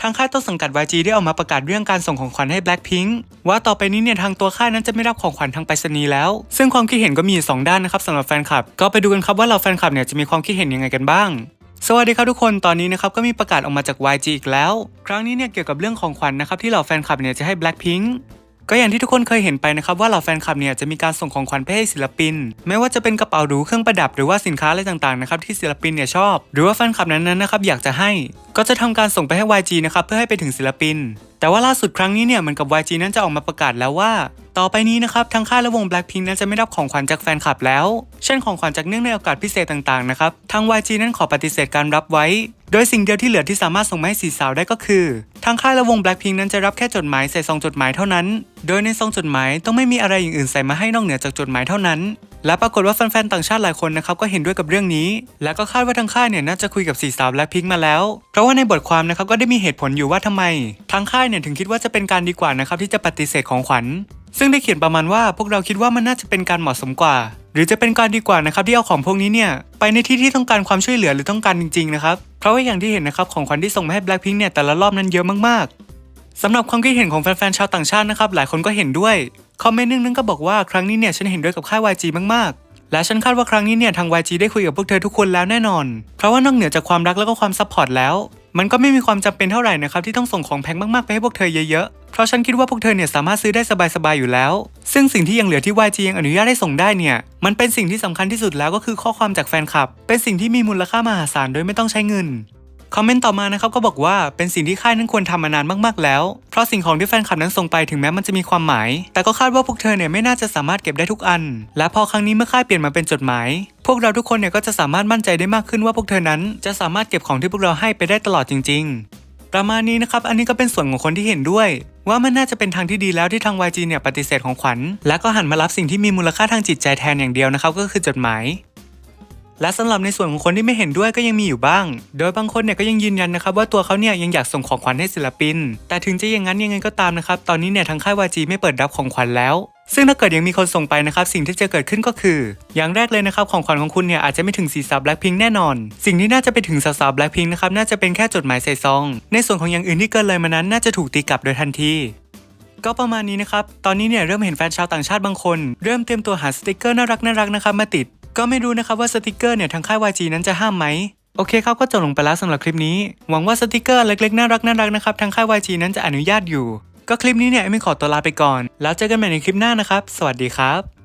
ทางค่ายต้นสังกัด YG ได้ออกมาประกาศเรื่องการส่งของขวัญให้ Blackpink ว่าต่อไปนี้เนี่ยทางตัวค่ายนั้นจะไม่รับของขวัญทางไปรษณีย์แล้ว ซึ่งความคิดเห็นก็มีสองด้านนะครับสำหรับแฟนคลับ ก็ไปดูกันครับว่าเราแฟนคลับเนี่ยจะมีความคิดเห็นยังไงกันบ้าง สวัสดีครับทุกคนตอนนี้นะครับก็มีประกาศออกมาจาก YG อีกแล้ว ครั้งนี้เนี่ยเกี่ยวกับเรื่องของขวัญนะครับที่เหล่าแฟนคลับเนี่ยจะให้ Blackpink ก็อย่างที่ทุกคนเคยเห็นไปนะครับว่าเหล่าแฟนคลับเนี่ยจะมีการส่งของขวัญไปให้ศิลปิน ไม่ว่าจะเป็นกระเป๋าหรูเครื่องประดับหรือว่าสินค้าอะไรต่างๆนะครับที่ศิลปินเนี่ยชอบ หรือว่าแฟนคลับนั้นๆนะครับอยากจะให้ ก็จะทำการส่งไปให้ YG นะครับเพื่อให้ไปถึงศิลปิน แต่ว่าล่าสุดครั้งนี้เนี่ยเหมือนกับ YG นั้นจะออกมาประกาศแล้วว่า ต่อไปนี้นะครับทางค่ายและวง Blackpink นั้นจะไม่รับของขวัญจากแฟนคลับแล้ว เช่นของขวัญจากเนื่องในโอกาสพิเศษต่างๆนะครับทาง YG นั้นขอปฏิเสธการรับไว้ โดยสิ่งเดียวที่เหลือที่สามารถส่งมาให้สีสาวได้ก็คือางค่ายและวง Blackpink นั้นจะรับแค่จดหมายใส่ซองจดหมายเท่านั้น โดยในซองจดหมายต้องไม่มีอะไรอย่างอื่นใส่มาให้นอกเหนือจากจดหมายเท่านั้น และปรากฏว่าแฟนๆต่างชาติหลายคนนะครับก็เห็นด้วยกับเรื่องนี้ และก็คาดว่าทางค่ายเนี่ยน่าจะคุยกับสีสาว Blackpink มาแล้ว เพราะว่าในบทความนะครับก็ได้มีเหตุผลอยู่ว่าทำไม ทางค่ายเนี่ยถึงคิดว่าจะเป็นการดีกว่านะครับที่จะปฏิเสธของขวัญ ซึ่งได้เขียนประมาณว่าพวกเราคิดว่ามันน่าจะเป็นการเหมาะสมกว่า หรือจะเป็นการดีกว่านะครับที่เอาของพวกนี้เนี่ยไปในที่ที่ต้องการความช่วยเหลือหรือต้องการจริงๆนะครับ เพราะว่าอย่างที่เห็นนะครับของขวัญที่ส่งมาให้ Blackpink เนี่ยแต่ละรอบนั้นเยอะมากๆสำหรับความคิดเห็นของแฟนๆชาวต่างชาตินะครับหลายคนก็เห็นด้วยคอมเมนต์นึงนั้นก็บอกว่าครั้งนี้เนี่ยฉันเห็นด้วยกับค่าย YG มากๆ และฉันคาดว่าครั้งนี้เนี่ยทาง YG ได้คุยกับพวกเธอทุกคนแล้วแน่นอน เพราะว่านอกเหนือจากความรักแล้วก็ความซัพพอร์ตแล้ว มันก็ไม่มีความจำเป็นเท่าไหร่นะครับที่ต้องส่งของแพงมากๆไปให้พวกเธอเยอะ ราะฉันคิดว่าพวกเธอเนี่ยสามารถซื้อได้สบายๆอยู่แล้ว ซึ่งสิ่งที่ยังเหลือที่ YG ยังอนุญาตให้ส่งได้เนี่ย มันเป็นสิ่งที่สำคัญที่สุดแล้วก็คือข้อความจากแฟนคลับ เป็นสิ่งที่มีมูลค่ามหาศาลโดยไม่ต้องใช้เงินคอมเมนต์ต่อมานะครับก็บอกว่าเป็นสิ่งที่ค่ายนั้นควรทำมานานมากๆแล้ว เพราะสิ่งของที่แฟนคลับนั้นส่งไปถึงแม้มันจะมีความหมาย แต่ก็คาดว่าพวกเธอเนี่ยไม่น่าจะสามารถเก็บได้ทุกอัน และพอครั้งนี้เมื่อค่ายเปลี่ยนมาเป็นจดหมาย พวกเราทุกคนเนี่ยก็จะสามารถมั่นใจได้มากขึ้นว่าพวกเธอนั้น จะสามารถเก็บของที่พวกเราให้ไปได้ตลอดจริง ๆ ประมาณนี้นะครับอันนี้ก็เป็นส่วนของคนที่เห็นด้วย ว่ามันน่าจะเป็นทางที่ดีแล้วที่ทาง YG เนี่ยปฏิเสธของขวัญ และก็หันมารับสิ่งที่มีมูลค่าทางจิตใจแทนอย่างเดียวนะครับก็คือจดหมายและสำหรับในส่วนของคนที่ไม่เห็นด้วยก็ยังมีอยู่บ้าง โดยบางคนเนี่ยก็ยังยืนยันนะครับว่าตัวเขาเนี่ยยังอยากส่งของขวัญให้ศิลปิน แต่ถึงจะอย่างนั้นยังไงก็ตามนะครับ ตอนนี้เนี่ยทางค่าย YG ไม่เปิดรับของขวัญแล้ว ซึ่งถ้าเกิดยังมีคนส่งไปนะครับสิ่งที่จะเกิดขึ้นก็คือ อย่างแรกเลยนะครับของขวัญของคุณเนี่ยอาจจะไม่ถึงสีสาว Blackpink แน่นอน สิ่งที่น่าจะไปถึงสาวๆ Blackpink นะครับน่าจะเป็นแค่จดหมายใส่ซอง ในส่วนของอย่างอื่นที่เกินเลยมานั้น น่าจะถูกตีกลับโดยทันทีก็ประมาณนี้นะครับ ตอนนี้เนี่ยเริ่มเห็นแฟนชาวต่างชาติบางคน เริ่มเตรียมตัวหาสติกเกอร์น่ารักน่ารักนะครับมาติด ก็ไม่รู้นะครับว่าสติกเกอร์เนี่ยทางค่าย YG นั้นจะห้ามไหม โอเคครับก็จบลงไปแล้วสำหรับคลิปนี้ หวังว่าสติกเกอร์เล็กๆน่ารักน่ารักนะครับทางค่าย YG นั้นจะอนุญาตอยู่ ก็คลิปนี้เนี่ยเอมมี่ขอตัวลาไปก่อน แล้วเจอกันใหม่ในคลิปหน้านะครับ สวัสดีครับ